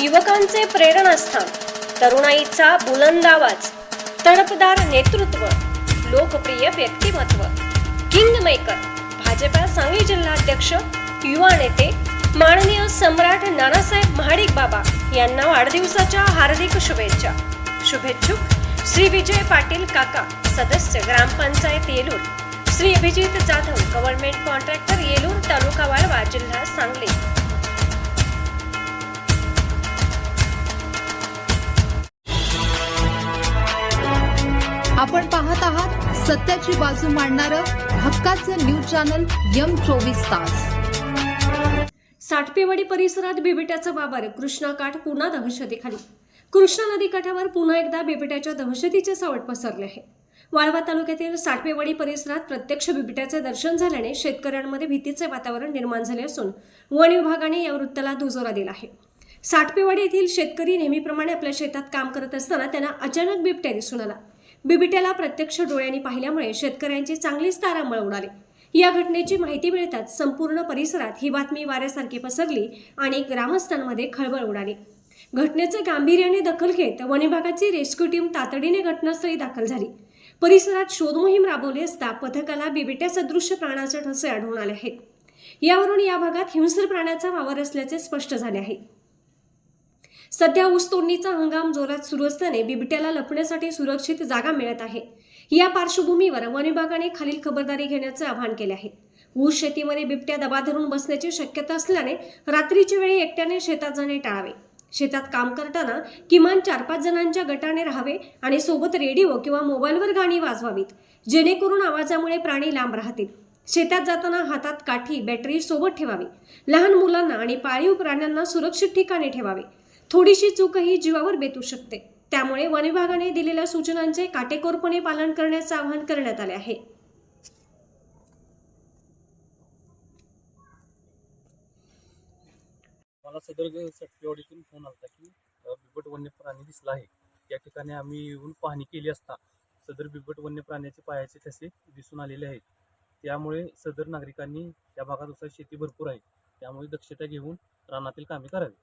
युवकांचे प्रेरणास्थान तरुणाईचा बुलंद आवाज तडफदार नेतृत्व लोकप्रिय व्यक्तिमत्व. किंग मेकर भाजपा सांगली जिल्हाध्यक्ष युवा नेते माननीय सम्राट नानासाहेब महाडिक बाबा यांना वाढदिवसाच्या हार्दिक शुभेच्छा. शुभेच्छुक श्री विजय पाटील काका सदस्य ग्रामपंचायत येलूर. श्री अभिजित जाधव गव्हर्नमेंट कॉन्ट्रॅक्टर येलूर तालुका वाळवा जिल्हा सांगली. आपण पाहत आहात सत्याची बाजू मांडणारं हक्काचं न्यूज चॅनल यम चोवीस तास. साठपेवाडी परिसरात बिबट्याचा बाबर कृष्णा काठ पुन्हा दहशतीखाली कृष्णा नदी काठावर पुन्हा एकदा बिबट्याच्या दहशतीचे सावट पसरले आहे. वाळवा तालुक्यातील साठपेवाडी परिसरात प्रत्यक्ष बिबट्याचे दर्शन झाल्याने शेतकऱ्यांमध्ये भीतीचे वातावरण निर्माण झाले असून वन विभागाने या वृत्ताला दुजोरा दिला आहे. साठपेवाडी येथील शेतकरी नेहमीप्रमाणे आपल्या शेतात काम करत असताना त्यांना अचानक बिबट्या दिसून आला. बिबिट्याला प्रत्यक्ष डोळ्यांनी पाहिल्यामुळे शेतकऱ्यांची चांगलीच तारांबळ उडाली या घटनेची माहिती मिळताच संपूर्ण परिसरात ही बातमी वाऱ्यासारखी पसरली आणि ग्रामस्थांमध्ये खळबळ उडाली. घटनेचे गांभीर्याने दखल घेत वन विभागाची रेस्क्यू टीम तातडीने घटनास्थळी दाखल झाली. परिसरात शोध मोहीम राबवली असता पथकाला बिबिट्या सदृश्य प्राण्याचे ठसे आढळून आले आहेत. यावरून या भागात हिंसर प्राण्याचा वावर असल्याचे स्पष्ट झाले आहे. सध्या ऊस तोडणीचा हंगाम जोरात सुरू असल्याने बिबट्याला लपण्यासाठी सुरक्षित जागा मिळत आहे. या पार्श्वभूमीवर वन विभागाने खालील खबरदारी घेण्याचे आवाहन केले आहे. ऊस शेतीमध्ये बिबट्या दबा धरून बसण्याची शक्यता असल्याने रात्रीच्या वेळी एकट्याने शेतात जाणे टाळावे. शेतात काम करताना किमान चार पाच जणांच्या गटाने राहावे आणि सोबत रेडिओ किंवा मोबाईलवर गाणी वाजवावीत जेणेकरून आवाजामुळे प्राणी लांब राहतील. शेतात जाताना हातात काठी बॅटरी सोबत ठेवावी. लहान मुलांना आणि पाळीव प्राण्यांना सुरक्षित ठिकाणी ठेवावे. थोडीशी चूकही जीवावर बेतू शकते. त्यामुळे वन विभागाने दिलेल्या सूचनांचे काटेकोरपणे पालन करण्याचे आवाहन करण्यात आले आहे. मला सदर सटकेवाडीतून फोन आला की बिबट वन्य प्राणी दिसला आहे. या ठिकाणी आम्ही येऊन पाहणी केली असता सदर बिबट वन्य प्राण्याचे पायाचे ठसे दिसून आलेले आहेत. त्यामुळे सदर नागरिकांनी या भागात उसाची शेती भरपूर आहे. त्यामुळे दक्षता घेऊन रानातील कामे करावी.